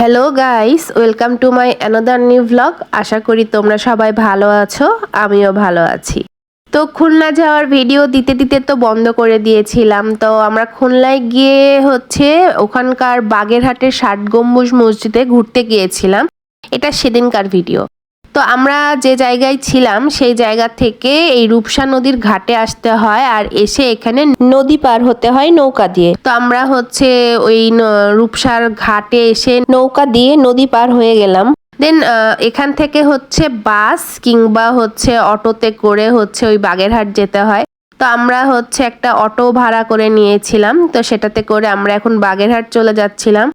Hello guys welcome to my another new vlog আশা করি তোমরা সবাই ভালো আছো, আমিও ভালো আছি। তো খুলনা যাওয়ার ভিডিও দিতে দিতে তো বন্ধ করে দিয়েছিলাম। তো আমরা খুলনায় গিয়ে হচ্ছে ওখানকার বাগেরহাটের ষাট গম্বুজ মসজিদে ঘুরতে গিয়েছিলাম। এটা সেদিনকার ভিডিও তো আমরা যে জায়গায় ছিলাম, সেই জায়গা থেকে এই রূপসা নদীর ঘাটে আসতে হয় আর এসে এখানে নদী পার হতে হয় নৌকা দিয়ে। তো আমরা হচ্ছে ওই রূপসার ঘাটে এসে নৌকা দিয়ে নদী পার হয়ে গেলাম। দেন এখান থেকে হচ্ছে বাস কিংবা হচ্ছে অটোতে করে হচ্ছে ওই বাগেরহাট যেতে হয়। তো আমরা হচ্ছে একটা অটো ভাড়া করে নিয়েছিলাম। তো সেটাতে করে আমরা এখন বাগেরহাট চলে যাচ্ছিলাম।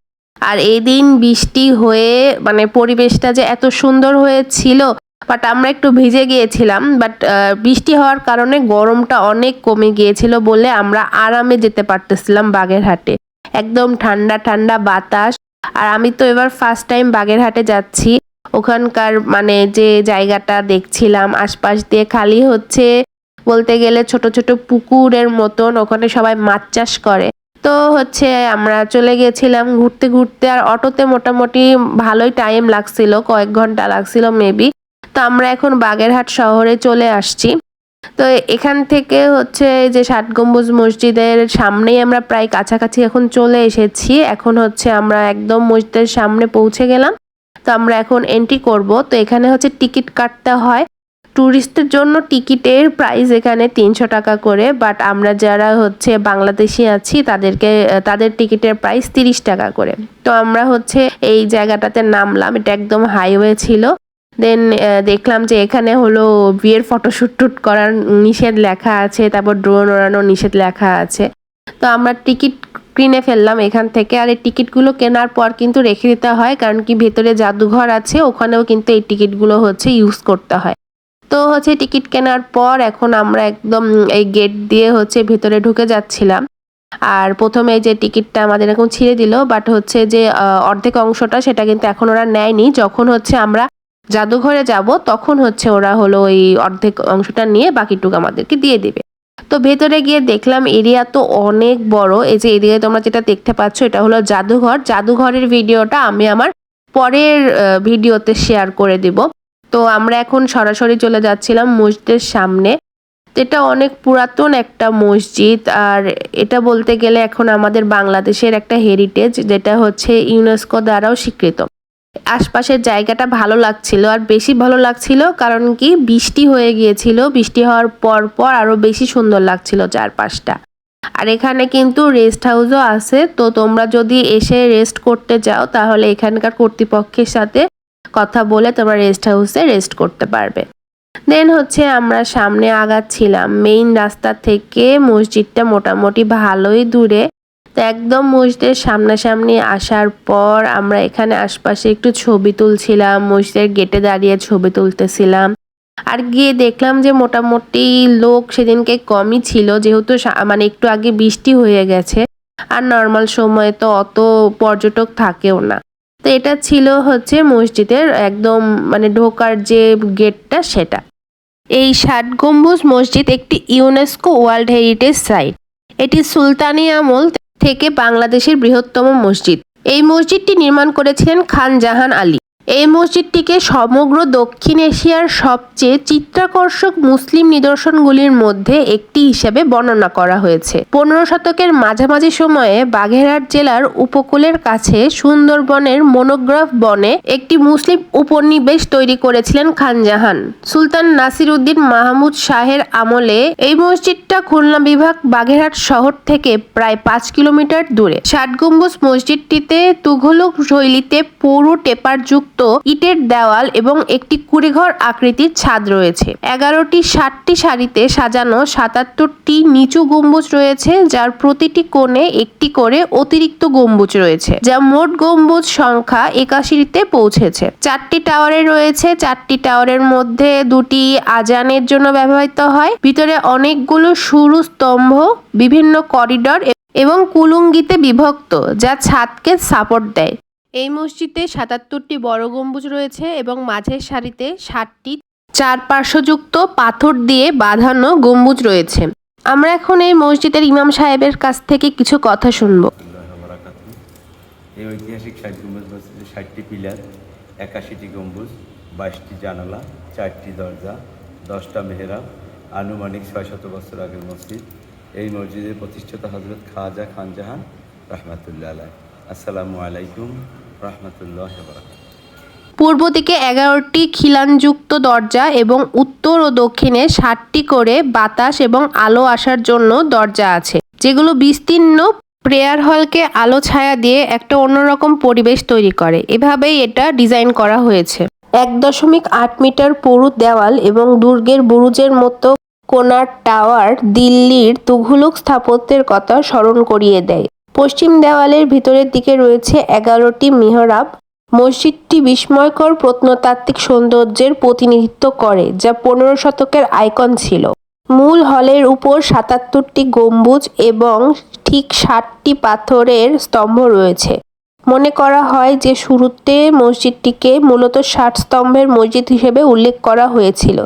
আর এই দিন বৃষ্টি হয়ে মানে পরিবেশটা যে এত সুন্দর হয়েছিল বাট আমরা একটু ভিজে গিয়েছিলাম বাট বৃষ্টি হওয়ার কারণে গরমটা অনেক কমে গিয়েছিল বলে আমরা আরামে যেতে পারতেছিলাম বাগেরহাটে। একদম ঠান্ডা ঠান্ডা বাতাস। আর আমি তো এবার ফার্স্ট টাইম বাগেরহাটে যাচ্ছি। ওখানকার মানে যে জায়গাটা দেখছিলাম, আশপাশ দিয়ে খালি হচ্ছে, বলতে গেলে ছোট ছোট পুকুরের মতন, ওখানে সবাই মাছ চাষ করে। তো হচ্ছে আমরা চলে গেছিলাম ঘুরতে ঘুরতে আর অটোতে মোটামুটি ভালোই টাইম লাগছিল, কয়েক ঘণ্টা লাগছিল মেবি তো আমরা এখন বাগেরহাট শহরে চলে আসছি। তো এখান থেকে হচ্ছে যে ষাট গম্বুজ মসজিদের সামনেই আমরা প্রায় কাছাকাছি এখন চলে এসেছি। এখন হচ্ছে আমরা একদম মসজিদের সামনে পৌঁছে গেলাম। তো আমরা এখন এন্ট্রি করব। তো এখানে হচ্ছে টিকিট কাটতে হয়। ট্যুরিস্টের জন্য টিকিটের প্রাইস এখানে তিনশো টাকা করে বাট আমরা যারা হচ্ছে বাংলাদেশি আছি, তাদেরকে, তাদের টিকিটের প্রাইস তিরিশ টাকা করে। তো আমরা হচ্ছে এই জায়গাটাতে নামলাম, এটা একদম হাইওয়ে ছিল। দেন দেখলাম যে এখানে হলো বিয়ের ফটোশ্যুট টুট করার নিষেধ লেখা আছে, তারপর ড্রোন ওড়ানোর নিষেধ লেখা আছে। তো আমরা টিকিট কিনে ফেললাম এখান থেকে, আর এই টিকিটগুলো কেনার পর কিন্তু রেখে দিতে হয়, কারণ কি ভেতরে জাদুঘর আছে, ওখানেও কিন্তু এই টিকিটগুলো হচ্ছে ইউজ করতে হয়। তো হচ্ছে টিকিট কেনার পর এখন আমরা একদম এই গেট দিয়ে হচ্ছে ভেতরে ঢুকে যাচ্ছিলাম। আর প্রথমে যে টিকিটটা আমাদের এখন ছিঁড়ে দিল বাট হচ্ছে যে অর্ধেক অংশটা সেটা কিন্তু এখন ওরা নেয়নি। যখন হচ্ছে আমরা জাদুঘরে যাব, তখন হচ্ছে ওরা হলো ওই অর্ধেক অংশটা নিয়ে বাকিটুকু আমাদেরকে দিয়ে দেবে। তো ভেতরে গিয়ে দেখলাম এরিয়া তো অনেক বড়। এই যে এরিয়ায় তোমরা যেটা দেখতে পাচ্ছ, এটা হলো জাদুঘর। জাদুঘরের ভিডিওটা আমি আমার পরের ভিডিওতে শেয়ার করে দিব। তো আমরা এখন সরাসরি চলে যাচ্ছিলাম মসজিদের সামনে। এটা অনেক পুরাতন একটা মসজিদ, আর এটা বলতে গেলে এখন আমাদের বাংলাদেশের একটা হেরিটেজ যেটা হচ্ছে ইউনেস্কো দ্বারাও স্বীকৃত। আশপাশের জায়গাটা ভালো লাগছিল, আর বেশি ভালো লাগছিল কারণ কি, বৃষ্টি হয়ে গিয়েছিল। বৃষ্টি হওয়ার পর পর আরও বেশি সুন্দর লাগছিল চারপাশটা। আর এখানে কিন্তু রেস্ট হাউসও আছে, তো তোমরা যদি এসে রেস্ট করতে যাও তাহলে এখানকার কর্তৃপক্ষের সাথে কথা বলে তোমরা রেস্ট হাউসে রেস্ট করতে পারবে। দেন হচ্ছে আমরা সামনে আগাচ্ছিলাম। মেইন রাস্তা থেকে মসজিদটা মোটামুটি ভালোই দূরে। তো একদম মসজিদের সামনাসামনি আসার পর আমরা এখানে আশপাশে একটু ছবি তুলছিলাম, মসজিদের গেটে দাঁড়িয়ে ছবি তুলতেছিলাম। আর গিয়ে দেখলাম যে মোটামুটি লোক সেদিনকে কমই ছিল, যেহেতু মানে একটু আগে বৃষ্টি হয়ে গেছে। আর নর্মাল সময়ে তো অত পর্যটক থাকেও না। তো এটা ছিল হচ্ছে মসজিদের একদম মানে ঢোকার যে গেটটা সেটা। এই ষাট গম্বুজ মসজিদ একটি ইউনেস্কো ওয়ার্ল্ড হেরিটেজ সাইট। এটি সুলতানি আমল থেকে বাংলাদেশের বৃহত্তম মসজিদ। এই মসজিদটি নির্মাণ করেছিলেন খান জাহান আলী। এই মসজিদটিকে সমগ্র দক্ষিণ এশিয়ার সবচেয়ে চিত্রাকর্ষক মুসলিম নিদর্শনগুলির মধ্যে একটি হিসেবে বর্ণনা করা হয়েছে। পনেরো শতকের মাঝামাঝি সময়ে বাঘেরহাট জেলার উপকূলের কাছে সুন্দরবনের মনোগ্রাফ বনে একটি মুসলিম উপনিবেশ তৈরি করেছিলেন খানজাহান সুলতান নাসির উদ্দিন মাহমুদ শাহের আমলে এই মসজিদটা খুলনা বিভাগ বাঘেরহাট শহর থেকে প্রায় পাঁচ কিলোমিটার দূরে। ষাট গম্বুজ মসজিদটিতে তুঘলক শৈলীতে পুরু টেপার যুক্ত ইটের দেওয়াল এবং একটি কুড়িঘর আকৃতির ছাদ রয়েছে। এগারোটি ষাটটি সারিতে সাজানো সাতাত্তরটি নিচু গম্বুজ রয়েছে, যার প্রতিটি কোণে একটি করে অতিরিক্ত গম্বুজ রয়েছে, যা মোট গম্বুজ সংখ্যা একাশিতে পৌঁছেছে। চারটি টাওয়ারে রয়েছে, চারটি টাওয়ারের মধ্যে দুটি আজানের জন্য ব্যবহৃত হয়। ভিতরে অনেকগুলো সরু স্তম্ভ, বিভিন্ন করিডর এবং কুলুঙ্গিতে বিভক্ত, যা ছাদকে সাপোর্ট দেয়। এই মসজিদে সাতাত্তরটি বড় গম্বুজ রয়েছে এবং মাঝের সারিতে ষাটটি চার পার্শ্বযুক্ত পাথর দিয়ে বাঁধানো গম্বুজ রয়েছে। আমরা এখন এই মসজিদের ইমাম সাহেবের কাছ থেকে কিছু কথা শুনব। এই ঐতিহাসিক ষাট গম্বুজ মসজিদে ষাটটি পিলার, একাশিটি গম্বুজ, বাইশটি জানালা, চারটি দরজা, দশটা মেহরাব, আনুমানিক ছয় শত বছর আগের মসজিদ। এই মসজিদের প্রতিষ্ঠাতা হজরত খাজা খানজাহান রহমাতুল্লাহ আলাই আসসালামু আলাইকুম। পূর্ব দিকে এগারোটি খিলানযুক্ত দরজা এবং উত্তর ও দক্ষিণে ষাটটি করে বাতাস এবং আলো আসার জন্য দরজা আছে, যেগুলো বিস্তীর্ণ প্রেয়ার হলকে আলো ছায়া দিয়ে একটা অন্যরকম পরিবেশ তৈরি করে। এভাবেই এটা ডিজাইন করা হয়েছে। এক দশমিক আট মিটার পুরু দেওয়াল এবং দুর্গের বুরুজের মতো কোনার টাওয়ার দিল্লির তুঘলক স্থাপত্যের কথা স্মরণ করিয়ে দেয়। পশ্চিম দেওয়ালের ভিতরের দিকে রয়েছে এগারোটি মিহরাব। মসজিদটি বিস্ময়কর প্রত্নতাত্ত্বিক সৌন্দর্যের প্রতিনিধিত্ব করে, যা পনেরো শতকের আইকন ছিল। মূল হলের উপর সাতাত্তরটি গম্বুজ এবং ঠিক ষাটটি পাথরের স্তম্ভ রয়েছে। মনে করা হয় যে শুরুতে মসজিদটিকে মূলত ষাট স্তম্ভের মসজিদ হিসেবে উল্লেখ করা হয়েছিল।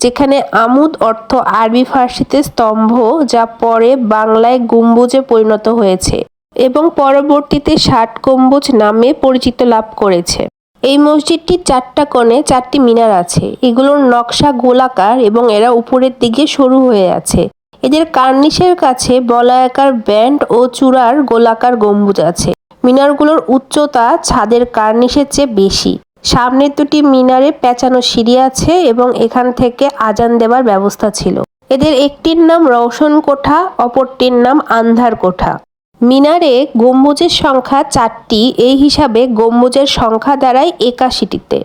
যেখানে আমুদ অর্থ আরবি ফার্সিতে স্তম্ভ, যা পরে বাংলায় গম্বুজে পরিণত হয়েছে এবং পরবর্তীতে ষাট গম্বুজ নামে পরিচিত লাভ করেছে। এই মসজিদটির চারটা কোণে চারটি মিনার আছে। এগুলোর নকশা গোলাকার এবং এরা উপরের দিকে সরু হয়ে আছে। এদের কার্নিশের কাছে বলয়াকার ব্যান্ড ও চূড়ার গোলাকার গম্বুজ আছে। মিনারগুলোর উচ্চতা ছাদের কার্নিশের চেয়ে বেশি। সামনের দুটি মিনারে পেঁচানো সিঁড়ি আছে এবং এখান থেকে আজান দেবার ব্যবস্থা ছিল। এদের একটির নাম রওশন কোঠা অপরটির নাম আন্ধার কোঠা মিনারে গম্বুজের সংখ্যা চারটি, এই হিসাবে গম্বুজের সংখ্যা দাঁড়ায় একাশিটিতে।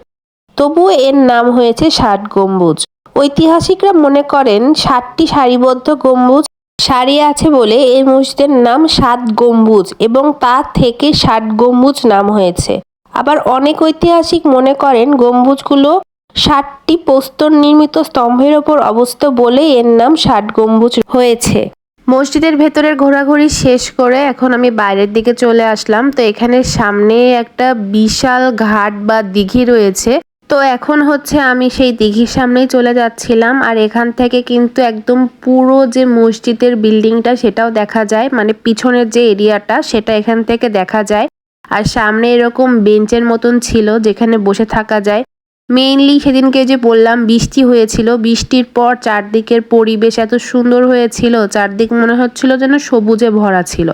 তবুও এর নাম হয়েছে ষাট গম্বুজ। ঐতিহাসিকরা মনে করেন ষাটটি সারিবদ্ধ গম্বুজ সারি আছে বলে এই মসজিদের নাম সাত গম্বুজ এবং তা থেকে ষাট গম্বুজ নাম হয়েছে। আবার অনেক ঐতিহাসিক মনে করেন গম্বুজগুলো ষাটটি প্রস্তর নির্মিত স্তম্ভের ওপর অবস্থিত বলে এর নাম ষাট গম্বুজ হয়েছে। মসজিদের ভেতরের ঘোরাঘুরি শেষ করে এখন আমি বাইরের দিকে চলে আসলাম। তো এখানে সামনে একটা বিশাল ঘাট বা দিঘি রয়েছে। তো এখন হচ্ছে আমি সেই দিঘির সামনেই চলে যাচ্ছিলাম আর এখান থেকে কিন্তু একদম পুরো যে মসজিদের বিল্ডিংটা সেটাও দেখা যায়। মানে পিছনের যে এরিয়াটা সেটা এখান থেকে দেখা যায়। আর সামনে এরকম বেঞ্চের মতন ছিল যেখানে বসে থাকা যায়। মেইনলি সেদিনকে যে বললাম, বৃষ্টি হয়েছিল। বৃষ্টির পর চারদিকের পরিবেশ এত সুন্দর হয়েছিল, চারদিক মনে হচ্ছিল যেন সবুজে ভরা ছিল।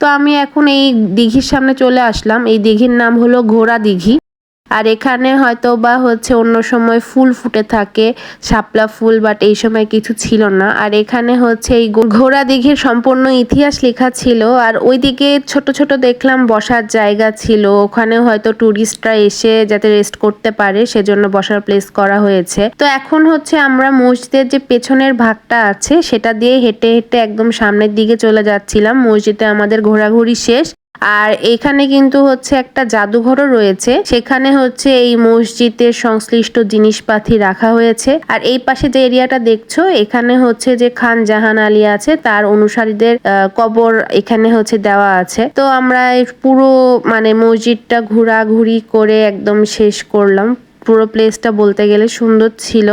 তো আমি এখন এই দিঘির সামনে চলে আসলাম। এই দিঘির নাম হলো ঘোড়া দিঘি। আর এখানে হয়তো বা হচ্ছে অন্য সময় ফুল ফুটে থাকে, শাপলা ফুল বাট এই সময় কিছু ছিল না। আর এখানে হচ্ছে এই ঘোড়া দিঘির সম্পূর্ণ ইতিহাস লেখা ছিল, আর ওইদিকে ছোট ছোট দেখলাম বসার জায়গা ছিল। ওখানে হয়তো টুরিস্টরা এসে যাতে রেস্ট করতে পারে, সেজন্য বসার প্লেস করা হয়েছে। তো এখন হচ্ছে আমরা মসজিদের যে পেছনের ভাগটা আছে, সেটা দিয়ে হেঁটে হেঁটে একদম সামনের দিকে চলে যাচ্ছিলাম। মসজিদে আমাদের ঘোরাঘুরি শেষ। আর এখানে কিন্তু হচ্ছে একটা জাদুঘরও রয়েছে। সেখানে হচ্ছে এই মসজিদের সংশ্লিষ্ট জিনিসপাতি রাখা হয়েছে। আর এই পাশে যে এরিয়াটা দেখছ, এখানে হচ্ছে যে খান জাহান আলী আছে, তার অনুসারীদের কবর এখানে হচ্ছে দেওয়া আছে। তো আমরা পুরো মানে মসজিদটা ঘোরাঘুরি করে একদম শেষ করলাম। পুরো প্লেসটা বলতে গেলে সুন্দর ছিল।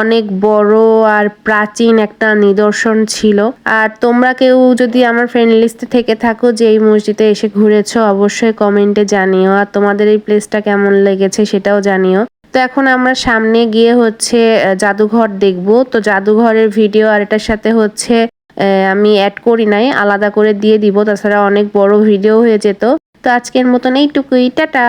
অনেক বড় আর প্রাচীন একটা নিদর্শন ছিল। আর তোমরা কেউ যদি আমার ফ্রেন্ড লিস্টে থেকে থাকো যে এই মসজিদে এসে ঘুরেছো, অবশ্যই কমেন্টে জানিও। আর তোমাদের এই প্লেসটা কেমন লেগেছে সেটাও জানিও। তো এখন আমরা সামনে গিয়ে হচ্ছে জাদুঘর দেখব। তো জাদুঘরের ভিডিও আর এটার সাথে হচ্ছে আমি অ্যাড করি নাই, আলাদা করে দিয়ে দিব। তাছাড়া অনেক বড় ভিডিও হয়ে যেত। তো আজকের মতন এইটুকুই। টাটা!